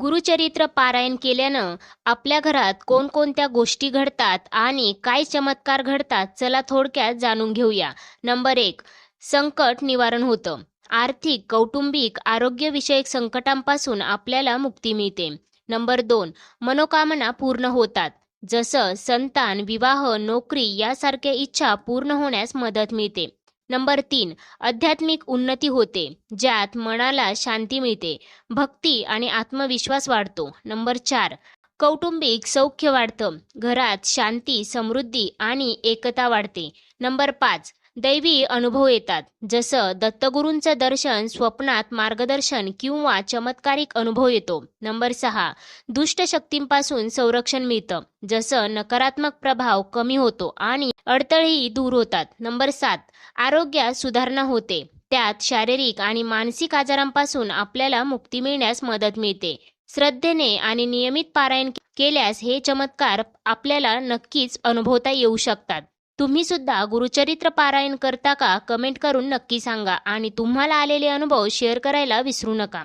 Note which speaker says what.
Speaker 1: गुरुचरित्र पारायण केल्यानं आपल्या घरात कोणकोणत्या गोष्टी घडतात आणि काय चमत्कार घडतात चला थोडक्यात जाणून घेऊया. नंबर एक संकट निवारण होतं. आर्थिक कौटुंबिक आरोग्यविषयक संकटांपासून आपल्याला मुक्ती मिळते. नंबर दोन मनोकामना पूर्ण होतात. जसं संतान विवाह नोकरी यासारख्या इच्छा पूर्ण होण्यास मदत मिळते. नंबर तीन आध्यात्मिक उन्नती होते ज्यात मनाला शांती मिळते भक्ती आणि आत्मविश्वास वाढतो. नंबर चार कौटुंबिक सौख्य वाढतं घरात शांती समृद्धी आणि एकता वाढते. नंबर पाच दैवी अनुभव येतात. जसं दत्तगुरूंचं दर्शन स्वप्नात मार्गदर्शन किंवा चमत्कारिक अनुभव येतो. नंबर सहा दुष्ट शक्तींपासून संरक्षण मिळतं. जसं नकारात्मक प्रभाव कमी होतो आणि अडथळेही दूर होतात. नंबर सात आरोग्यात सुधारणा होते. त्यात शारीरिक आणि मानसिक आजारांपासून आपल्याला मुक्ती मिळण्यास मदत मिळते. श्रद्धेने आणि नियमित पारायण केल्यास हे चमत्कार आपल्याला नक्कीच अनुभवता येऊ शकतात. तुम्ही सुद्धा गुरुचरित्र पारायण करता का? कमेंट करून नक्की सांगा. आणि तुम्हाला आलेले अनुभव शेअर करायला विसरू नका.